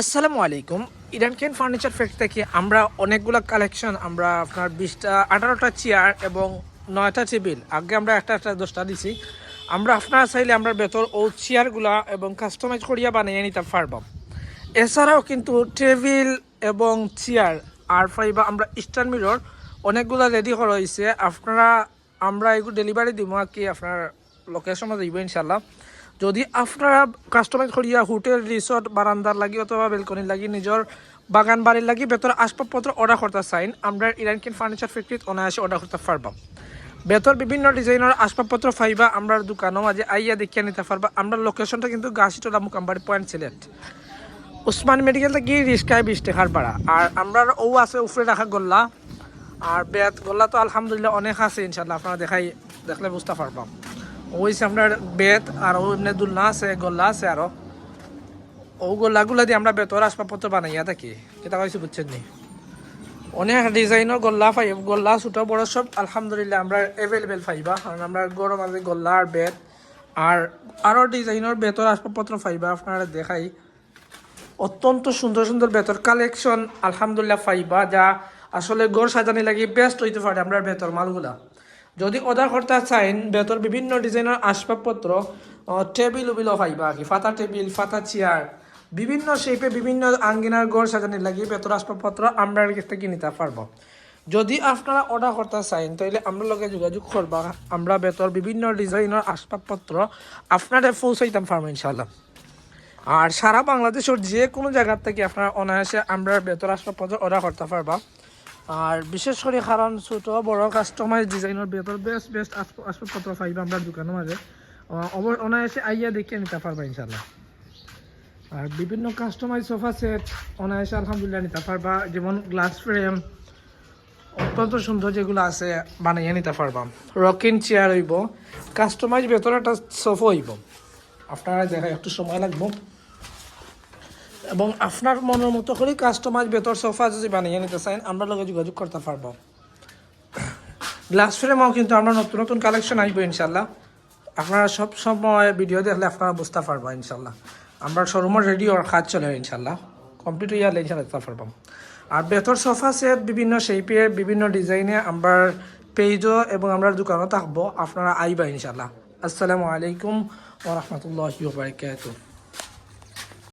আসসালামু আলাইকুম। ইরান কেন ফার্নিচার ফ্যাক্টরি থেকে আমরা অনেকগুলো কালেকশন, আমরা আপনার বিশটা, আঠারোটা চেয়ার এবং নয়টা টেবিল, আগে আমরা একটা একটা, দশটা দিছি। আমরা আপনারা চাইলে আমরা ভেতর ও চেয়ারগুলা এবং কাস্টমাইজ করিয়া বানিয়ে নিতে পারবাম এছাড়াও কিন্তু টেবিল এবং চেয়ার আর ফাইবা আমরা স্টার মিরর অনেকগুলো রেডি করা হয়েছে আপনারা, আমরা এগুলো ডেলিভারি দিব কি আপনার লোকেশনে দিব ইনশাল্লাহ যদি আপনারা কাস্টমাইজ করিয়া হোটেল রিসর্ট বারান্দার লাগি অথবা বেলকনির লাগি নিজের বাগান বাড়ির লাগি ভেতর আসবাবপত্র অর্ডার করতে চাইন আমরা ইরানকিন ফার্নিচার ফ্যাক্টরিত অনায়াসে অর্ডার করতে পারবাম বেতর বিভিন্ন ডিজাইনের আসবাবপত্র ফাইবা আমরা দোকানও মাঝে আইয়া দেখিয়ে নিতে পারবা আমরা লোকেশনটা কিন্তু গাছিটোলা মুকাম্বাড়ি পয়েন্ট সিলেট উসমান মেডিকেল থেকে রিস্কায় বিশ টাকার ভাড়া আর আমরা ও আছে উপরে রাখা গোল্লা। আর বেত গোল্লা তো আলহামদুলিল্লাহ অনেক আছে ইনশাল্লাহ আপনারা দেখাই দেখলে বুঝতে পারবাম ওইছে আপনার বেত আর ও এমনি দুলনা আছে গোল্লা আছে আরও। ও গোল্লাগুলো দিয়ে আমরা বেতর আসবাবপত্র বানাইয়া থাকি, এটা কইছি বুঝছেন নি? অনেক ডিজাইনের গোল্লা পাই গোল্লা ছোট বড় সব, আলহামদুলিল্লাহ আমরা অ্যাভেলেবেল পাইবা, কারণ আমরা গরম আছে গোল্লা আর বেত আর আরও ডিজাইনের বেতর আসবাবপত্র পাইবা, আপনারা দেখাই। অত্যন্ত সুন্দর সুন্দর বেতর কালেকশন আলহামদুলিল্লাহ পাইবা, যা আসলে গড় সাজানি লাগি বেস্ট হইতে পারে আমরা বেতর মালগুলা। যদি অর্ডার করতে চাইন বেতর বিভিন্ন ডিজাইনের আসবাবপত্র টেবিল উবিলও পাইবা কি ফাতা টেবিল ফাতা চেয়ার বিভিন্ন শেপে বিভিন্ন আঙ্গিনার গড় সাজানি লাগি বেতর আসবাবপত্র আমরা কাছ থেকে নিতে পারব যদি আপনারা অর্ডার করতে চাইন তাহলে আমরা লগে যোগাযোগ করবা আমরা বেতর বিভিন্ন ডিজাইনের আসবাবপত্র আপনাদের পৌঁছাইতাম পারব ইনশাল্লাহ আর সারা বাংলাদেশের যে কোনো জায়গার থেকে আপনারা অনায়াসে আমরা বেতর আসবাবপত্র অর্ডার করতে পারবা আর বিশেষ করে কারণ ছোট, বড় কাস্টমাইজ ডিজাইনের বেতর বেস্ট বেস্ট আসবাবপত্র পাইবা আমরা দোকানের মাঝে। অনায়াসে আইয়া দেখিয়ে নিতে পারবা ইনশাল্লাহ আর বিভিন্ন কাস্টমাইজ সোফা সেট অনায়াসে আলহামদুলিল্লাহ নিতে পারবা। যেমন গ্লাস ফ্রেম অত্যন্ত সুন্দর যেগুলো আছে, বানাইয়া নিতে পারবা। রকিং চেয়ার হইব কাস্টমাইজ ভেতরে একটা সোফা হইব। আপনারা দেখা, একটু সময় লাগবো। এবং আপনার মনের মতো করে কাস্টমাইজ ভেতর সোফা যদি বানিয়ে নিতে চান, আমরা লগে যোগাযোগ করতে পারব। গ্লাস ফ্রেমও কিন্তু আমরা নতুন নতুন কালেকশন আসব ইনশাল্লাহ আপনারা সব সময় ভিডিও দেখলে আপনারা বুঝতে পারব ইনশাল্লাহ আমরা শোরুমের রেডি ওর কাজ চলে ইনশাল্লাহ কমপ্লিট হয়ে গেলে ইনশাল্লাহ দেখতে পারব। আর বেতর সোফা সেট বিভিন্ন শেপে বিভিন্ন ডিজাইনে আমরা পেজও এবং আমরা দোকানও থাকব। আপনারা আইবা ইনশাল্লাহ আসসালামু আলাইকুম ওরহমতুল্লাহ বারকাতুহ।